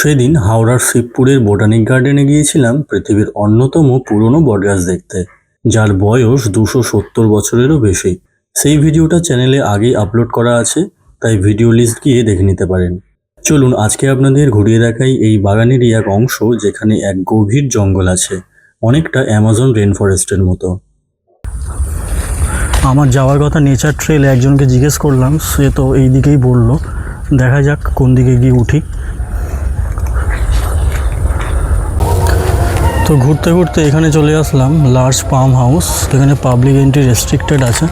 সেদিন হাওড়ার শিবপুরের বোটানিক গার্ডেনে গিয়েছিলাম পৃথিবীর অন্যতম পুরনো বটগাছ দেখতে, যার বয়স দুশো সত্তর বছরেরও বেশি। সেই ভিডিওটা চ্যানেলে আগেই আপলোড করা আছে, তাই ভিডিও লিস্ট গিয়ে দেখে নিতে পারেন। চলুন আজকে আপনাদের ঘুরিয়ে দেখাই এই বাগানেরই এক অংশ, যেখানে এক গভীর জঙ্গল আছে, অনেকটা অ্যামাজন রেন ফরেস্টের মতো। আমার যাওয়ার কথা নেচার ট্রেলে একজনকে জিজ্ঞেস করলাম, সে তো এই দিকেই বলল, দেখা যাক কোন দিকে গিয়ে উঠি। তো ঘুরতে ঘুরতে এখানে চলে আসলাম লার্জ পাম হাউস এখানে পাবলিক এন্ট্রি রেস্ট্রিক্টেড আছে।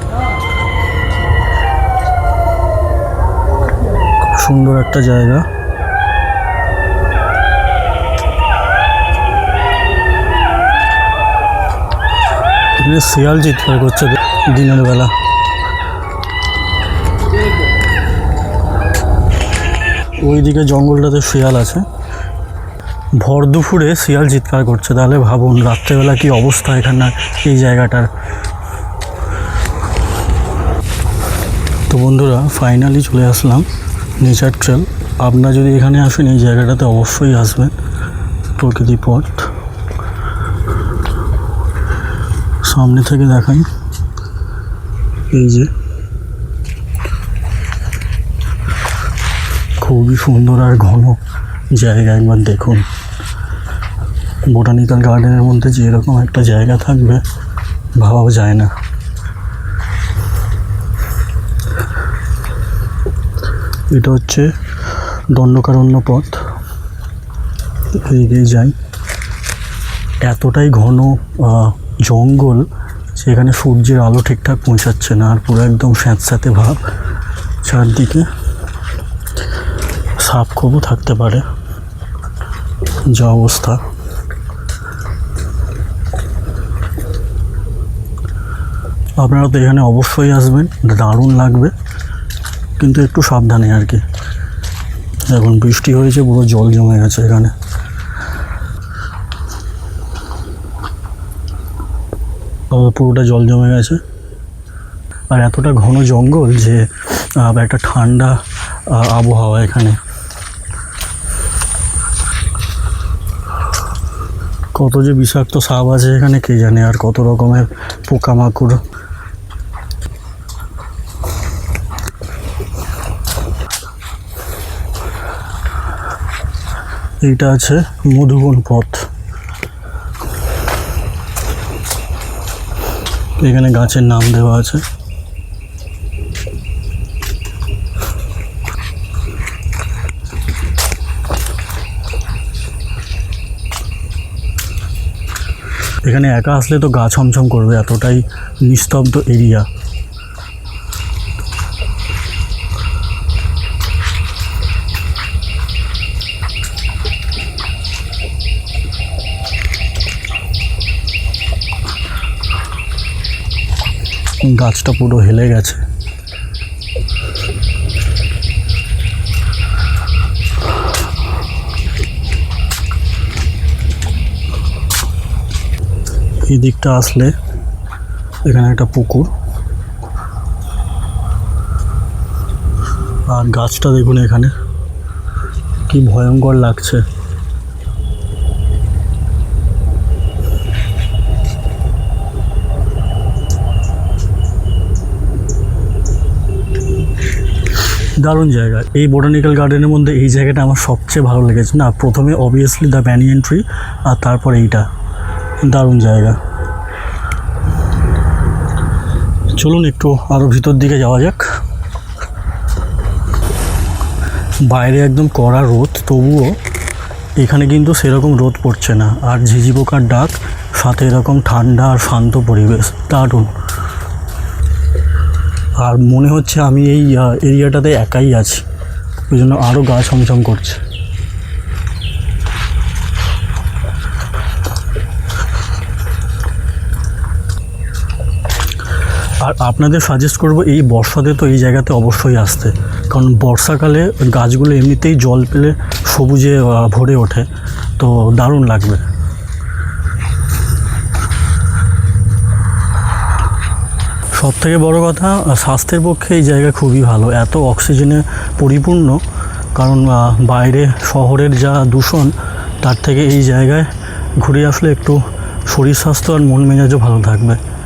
সুন্দর একটা জায়গা। এখানে শিয়াল চিৎকার করছে দিনের বেলা। ওইদিকে জঙ্গলটাতে শিয়াল আছে। ভর দুপুরে শিয়াল চিৎকার করছে। তাহলে ভাবুন, রাত্রেবেলা কি অবস্থা এখানে, এই জায়গাটার? তো বন্ধুরা ফাইনালি চলে আসলাম নেচার ট্রেল আপনারা যদি এখানে আসেন, এই জায়গাটাতে অবশ্যই আসবেন, প্রকৃতি পথ। সামনে থেকে দেখাই, এই যে, খুবই সুন্দর আর ঘন। জায়গা একবার দেখুন। বোটানিক্যাল গার্ডেনের মধ্যে যে এরকম একটা জায়গা থাকবে, ভাবাও যায় না। এটা হচ্ছে দণ্ডকারণ্য পথ এগিয়ে যাই। এতটাই ঘন জঙ্গল, সেখানে সূর্যের আলো ঠিকঠাক পৌঁছাচ্ছে না, আর পুরো একদম স্যাঁতস্যাঁতে ভাব। চারদিকে সাপ খুবও থাকতে পারে। যা অবস্থা। আপনারা তো এখানে অবশ্যই আসবেন, দারুণ লাগবে, কিন্তু একটু সাবধানে আর কি। এখন বৃষ্টি হয়েছে, পুরো জল জমে গেছে এখানে। পুরোটা জল জমে গেছে। আর এতটা ঘন জঙ্গল যে একটা ঠান্ডা আবহাওয়া এখানে। কত যে বিষাক্ত সাপ আছে এখানে, কে জানে আর কত রকমের পোকামাকড়। এইটা আছে মধুবন পথ। এখানে গাছের নাম দেওয়া আছে। এখানে একা আসলে তো গা ছমছম করবে এতটাই নিস্তব্ধ এরিয়া। গাছটা পুরো হেলে গেছে। এই দিকটা আসলে এখানে একটা পুকুর। আর গাছটা দেখুন এখানে, কি ভয়ঙ্কর লাগছে। দারুণ জায়গা। এই বোটানিক্যাল গার্ডেনের মধ্যে এই জায়গাটা আমার সবচেয়ে ভালো লেগেছে। না, প্রথমে অবভিয়াসলি দ্য ব্যানিয়ান ট্রি আর তারপর এইটা। দারুণ জায়গা। চলুন একটু আরও ভিতর দিকে যাওয়া যাক। বাইরে একদম কড়া রোদ, তবুও এখানে কিন্তু সেরকম রোদ পড়ছে না। আর ঝিঝি পোকার ডাক, সাথে এরকম ঠান্ডা আর শান্ত পরিবেশ, দারুণ। আর মনে হচ্ছে আমি এই এরিয়াটাতে একাই আছি। ওই জন্য আরও গা ছমছম করছে। আর আপনাদের সাজেস্ট করব এই বর্ষাতে তো এই জায়গাতে অবশ্যই আসতে। কারণ বর্ষাকালে গাছগুলো এমনিতেই জল পেলে সবুজে ভরে ওঠে। তো দারুণ লাগবে। সব থেকে বড়ো কথা, স্বাস্থ্যের পক্ষে এই জায়গা খুবই ভালো। এত অক্সিজেনে পরিপূর্ণ। কারণ বাইরে শহরের যা দূষণ, তার থেকে এই জায়গায় ঘুরে আসলে একটু শরীর স্বাস্থ্য আর মন মেজাজও ভালো থাকবে।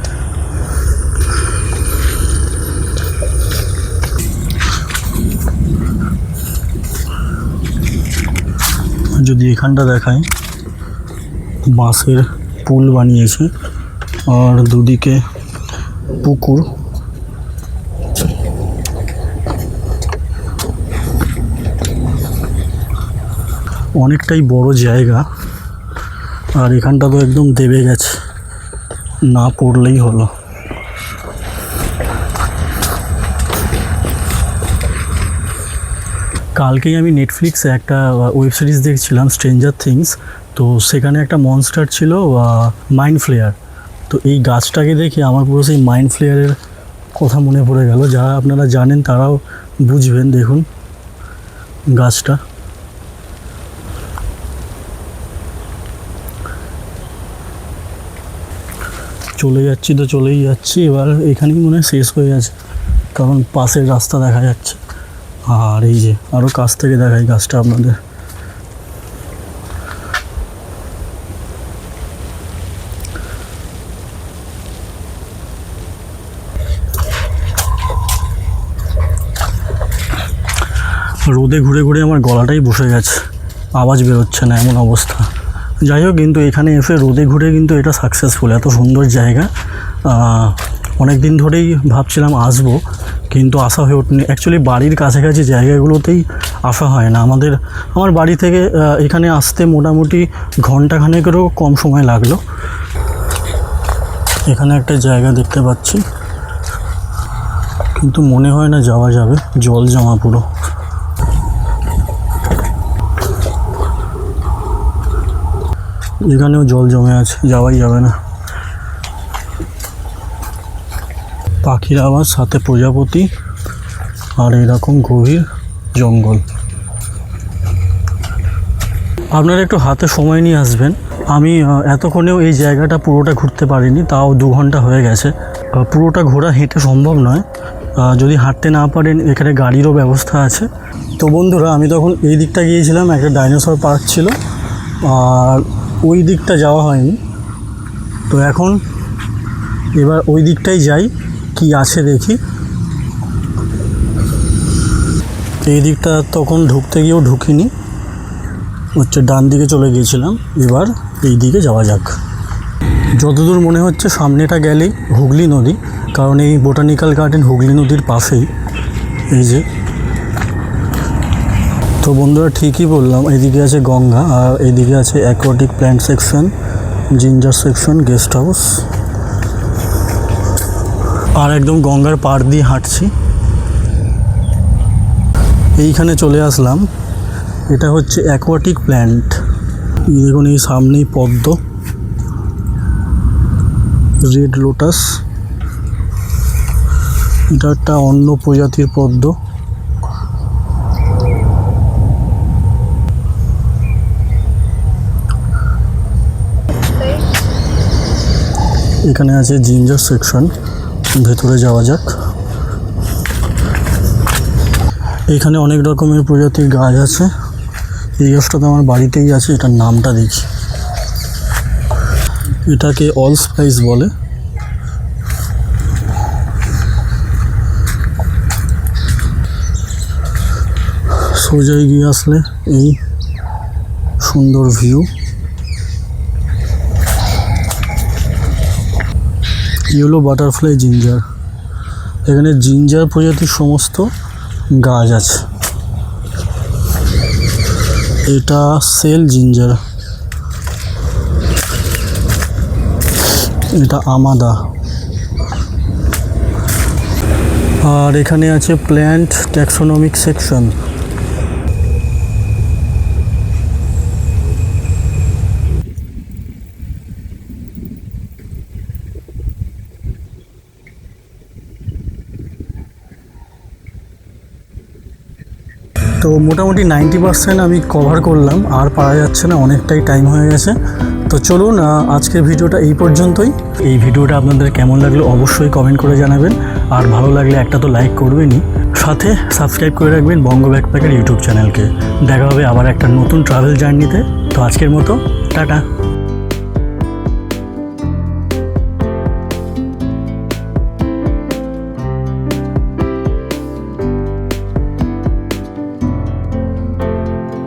যদি এখানটা দেখায় বাঁশের পুল বানিয়েছে আর দুদিকে পুকুর। অনেকটাই বড় জায়গা, আর এখানটা তো একদম দেবে গেছে, না পড়লেই হলো। কালকেই আমি নেটফ্লিক্সে একটা ওয়েব সিরিজ দেখছিলাম স্ট্রেঞ্জার থিংস তো সেখানে একটা মনস্টার ছিল মাইন্ড ফ্লেয়ার তো এই গাছটাকে দেখে আমার পুরো সেই মাইন্ড ফ্লেয়ারের কথা মনে পড়ে গেল। যারা আপনারা জানেন, তারাও বুঝবেন, দেখুন গাছটা। চলে যাচ্ছি তো চলেই যাচ্ছি, এবার এখানেই মনে হয় শেষ হয়ে গেছে। কারণ পাশের রাস্তা দেখা যাচ্ছে। আর এই যে আরও কাছ থেকে দেখাই গাছটা আপনাদের। রোদে ঘুরে ঘুরে আমার গলাটাই বসে গেছে, আওয়াজ বেরোচ্ছে না এমন অবস্থা। যাই হোক, কিন্তু এখানে এসে রোদে ঘুরে কিন্তু এটা সাকসেসফুল এত সুন্দর জায়গা। অনেক দিন ধরেই ভাবছিলাম আসব কিন্তু আসা হয়ে ওঠেনি। অ্যাকচুয়ালি বাড়ির কাছাকাছি জায়গাগুলোতেই আসা হয় না। আমাদের, আমার বাড়ি থেকে এখানে আসতে মোটামুটি ঘন্টাখানেকেরও কম সময় লাগল। এখানে একটা জায়গা দেখতে পাচ্ছি। কিন্তু মনে হয় না যাওয়া যাবে। জল জমা পুরো। এখানেও জল জমে আছে, যাওয়াই যাবে না। পাখির আওয়াজ সাথে প্রজাপতি আর এরকম গভীর জঙ্গল। আপনারা একটু হাতে সময় নিয়ে আসবেন। আমি এতক্ষণেও এই জায়গাটা পুরোটা ঘুরতে পারিনি, তাও দু ঘণ্টা হয়ে গেছে। পুরোটা ঘোরা হেঁটে সম্ভব নয়। যদি হাঁটতে না পারেন, এখানে গাড়িরও ব্যবস্থা আছে। তো বন্ধুরা, আমি তখন এই দিকটা গিয়েছিলাম, একটা ডাইনোসর পার্ক ছিল, আর ওই দিকটা যাওয়া হয়নি। তো এখন এবার ওই দিকটাই যাই। কি আছে দেখি। এই দিকটা তখন ঢুকতে গিয়েও ঢুকিনি। হচ্ছে ডান দিকে চলে গিয়েছিলাম, এবার এই দিকে যাওয়া যাক। যতদূর মনে হচ্ছে সামনেটা গেলেই হুগলি নদী, কারণ এই বোটানিক্যাল গার্ডেন হুগলি নদীর পাশেই। এই যে। তো বন্ধুরা ঠিকই বললাম, এদিকে আছে গঙ্গা আর এদিকে আছে aquatic plant section ginger section guest house আর একদম গঙ্গার পাড় দিয়ে হাঁটছি। এইখানে চলে আসলাম। এটা হচ্ছে অ্যাকোয়াটিক প্ল্যান্ট দেখুন এই সামনেই পদ্ম। রেড লোটাস এটা একটা অন্য প্রজাতির পদ্ম। এখানে আছে জিঞ্জার সেকশন ভেতরে যাওয়া যাক। এখানে অনেক রকমের প্রজাতির গাছ আছে। এই গাছটা তো আমার বাড়িতেই আছে, এটার নামটা দেখি। এটাকে অল স্পাইস বলে। সোজাই গিয়ে আসলে এই সুন্দর ভিউ ইয়েলো বাটারফ্লাই জিঞ্জার। এখানে জিঞ্জার প্রজাতির সমস্ত গাছ আছে। এটা সেল জিঞ্জার। এটা আমাদা। আর এখানে আছে প্ল্যান্ট ট্যাক্সোনমিক সেকশন। তো মোটামুটি নাইনটি পার্সেন্ট আমি কভার করলাম, আর পারা যাচ্ছে না, অনেকটাই টাইম হয়ে গেছে। তো চলুন আজকের ভিডিওটা এই পর্যন্তই। এই ভিডিওটা আপনাদের কেমন লাগল অবশ্যই কমেন্ট করে জানাবেন, আর ভালো লাগলে একটা তো লাইক করবেনই। সাথে সাবস্ক্রাইব করে রাখবেন বঙ্গ ব্যাকপ্যাকের ইউটিউব চ্যানেলকে দেখা হবে আবার একটা নতুন ট্রাভেল জার্নিতে তো আজকের মতো, টাটা।